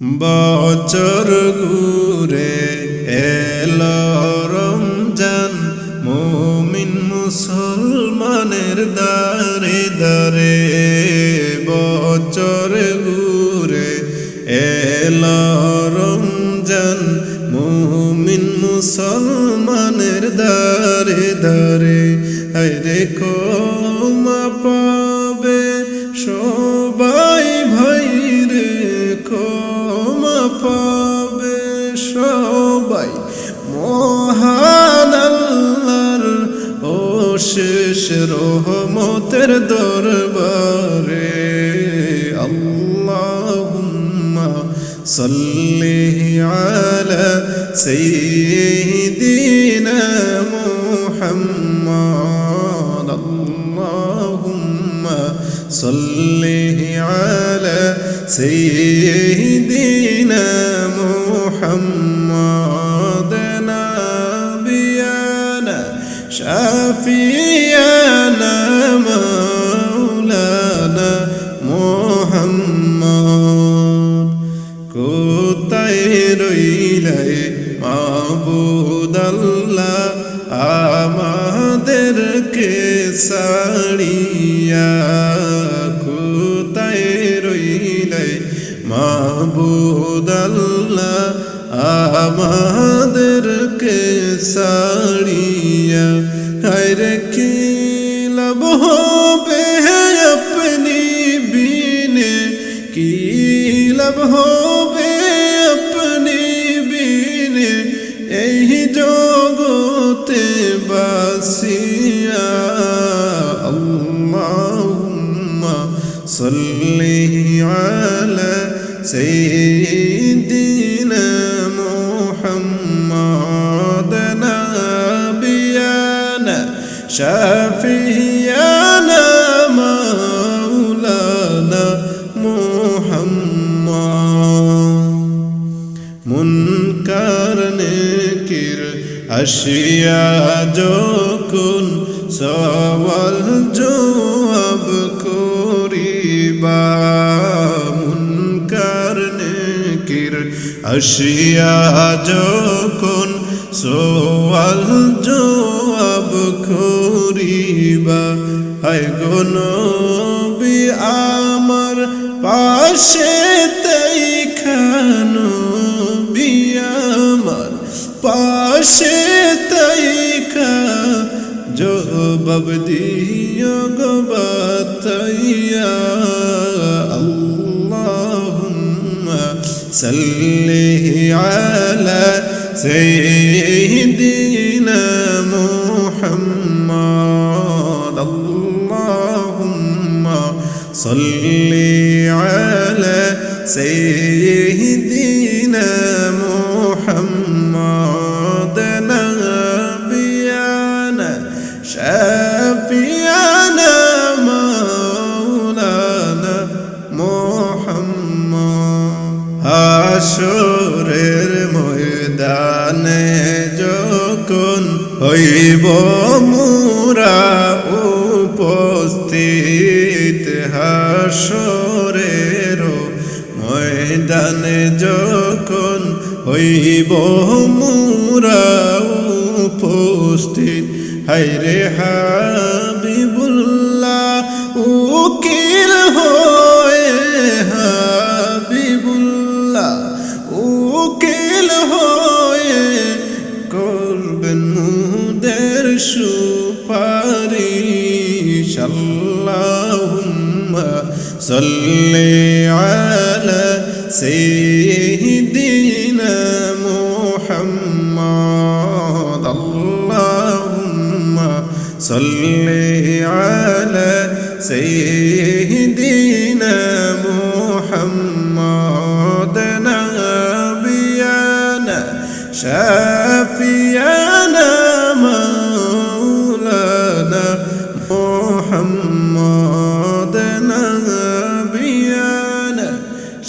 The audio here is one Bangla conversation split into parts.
বছর ঘুরে রহমতের দরবারে আল্লাহুম্মা সাল্লি আলা সাইয়্যিদিনা মুহাম্মদ আল্লাহুম্মা সাল্লি আলা সাইয়্যিদিনা মুহাম্মদ নাবিয়ানা শাফিয়ানা আমাদেরকে সাড়িয়া কোথায় রইলাই মাবুদ আল্লাহ আমাদেরকে সাড়িয়া হায়রে কি লাভ হবে আপনি বিনে? কি লাভ হবে صلي على سيدنا محمد نبينا شافينا مولانا محمد. منكر نكر أشياء جوكن سوى جوكن. আসিয়া যখন সওয়াল জবাব করিবা, হায় গনবি আমার পাশে তাই খানো আমার পাশে তাই খা জবাব দিও গো বাতাইয়া। صلي على سيدنا محمد. اللهم صلي على سيدنا হাসরের ময়দানে যখন হইব মুরা উপস্থিত হাসরের ময়দানে যখন হইব মুরা উপস্থিত হাইরে হাবিবুল্লাহ হয়ে করবেন মুদের সুপারিশ আল্লাহুম্মা সাল্লি আলা সাইয়্যিদিনা মুহাম্মদ আল্লাহুম্মা সাল্লি আলা সাইয়্যিদিনা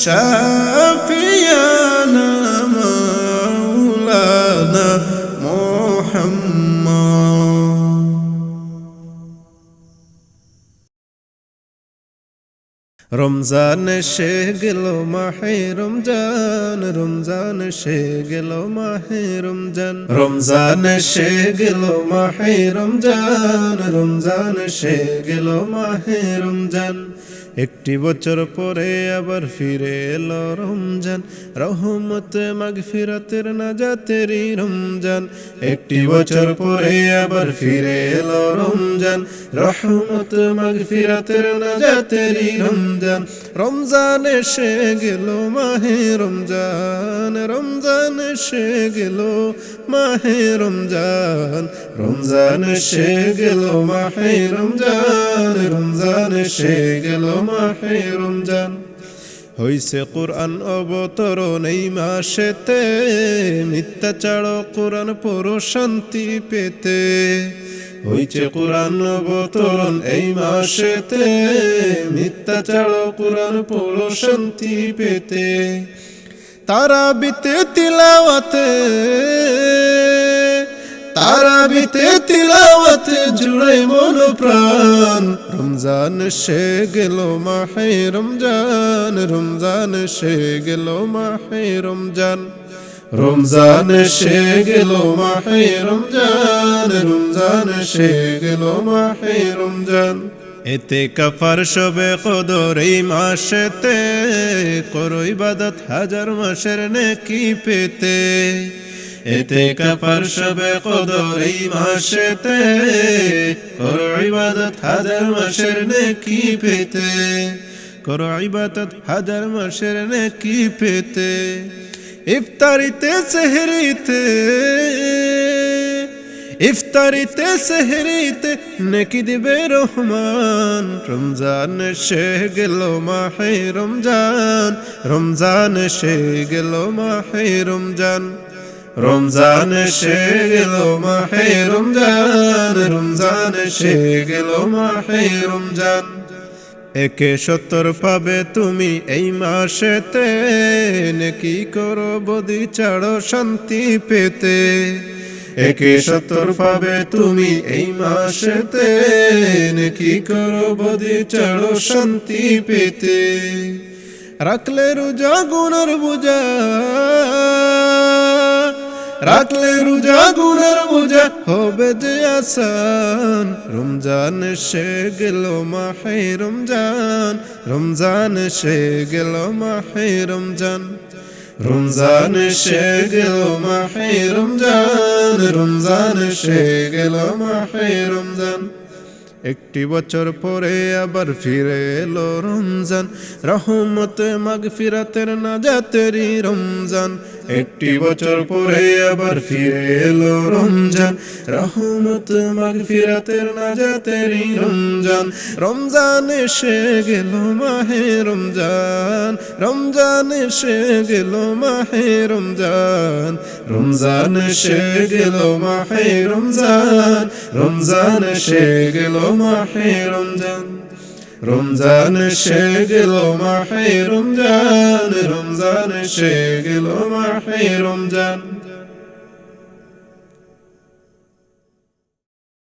شافينا مولانا محمد. রমজান সে গেল মাহে রমজান রমজান সে গেল মাহে রমজান। রমজান সে গেল মাহে রমজান রমজান সে গেল মাহে রমজান। একটি বছর পরে আবার ফিরে এলো রমজান। রহমত মাগফিরাতের নাজাতেরই রমজান। একটি বছর পরে আবার ফিরে এলো রমজান। রহমত মাগফিরাতের নাজাতেরই রমজান। রমজান এসে গেল মাহে রমজান রমজান এসে গেল মাহে রমজান রমজান এসে গেল মাহে রমজান রমজান এসে গেল মাহে রমজান। হইছে কোরআন অবতরণ এই মাসেতে, মিথ্যাচার কোরআন পড়ো শান্তি পেতে। হইছে কোরআন অবতরণ এই মাসেতে, মিথ্যাচার কোরআন পড়ো শান্তি পেতে। তারা বিতে তিলাওয়াতে তারা বিতে তিলাওয়াতে জুড়ে মন প্রাণ। রমজান সে গেল মাহে রমজান রমজান সে গেল মাহে রমজান। রমজান সে গেল মাহে রমজান রমজান সে গেল মাহে রমজান। এতে কাফার সবে কদর এই মাসেতে, করো ইবাদত হাজার মাসের নেকি পেতে। এতে কাফার সবে কদর এই মাসেতে, করো ইবাদত হাজার মাসের নেকি পেতে। করো ইবাদত হাজার মাসের নেকি পেতে। ইফতারিতে সেহরিতে ইফতারিতে সেহরিতে নেকি দিবে রহমান। রমজান সে গেল মাহে রমজান রমজান সে গেল মাহে রমজান। রমজান সে গেল মাহে রমজান রমজান সে গেল মাহে রমজান। একে সত্তর পাবে তুমি এই মাসেতে। কি করো বদি ছাড়ো শান্তি পেতে। একে সত্তর পাবে তুমি এই মাসেতে। কি করো বদি ছাড়ো শান্তি পেতে। রাখলে রোজা গুণর বুঝা। রাখলে রোজা, গুণের বোঝা হবে যে আসান। রমজান সে গেল মাহে রমজান রমজান সে গেল মাহে রমজান। রমজান সে গেল মাহে রমজান রমজান সে গেল মাহে রমজান। একটি বছর পরে আবার ফিরে এলো রমজান। রহমত মাগ ফিরাতের না জাতেরই রমজান। একটি বছর পরে আবার ফিরে এলো রমজান। রহমত মাগ ফিরাতের না রমজান। রমজান এসে গেল মাহে রমজান। রমজান এসে গেল মাহে রমজান। রমজান এসে গেল মাহে রমজান। রমজান এসে গেল মাহে রমজান। রমজান সে গেল মাহে রমজান রমজান সে গেল মাহে রমজান।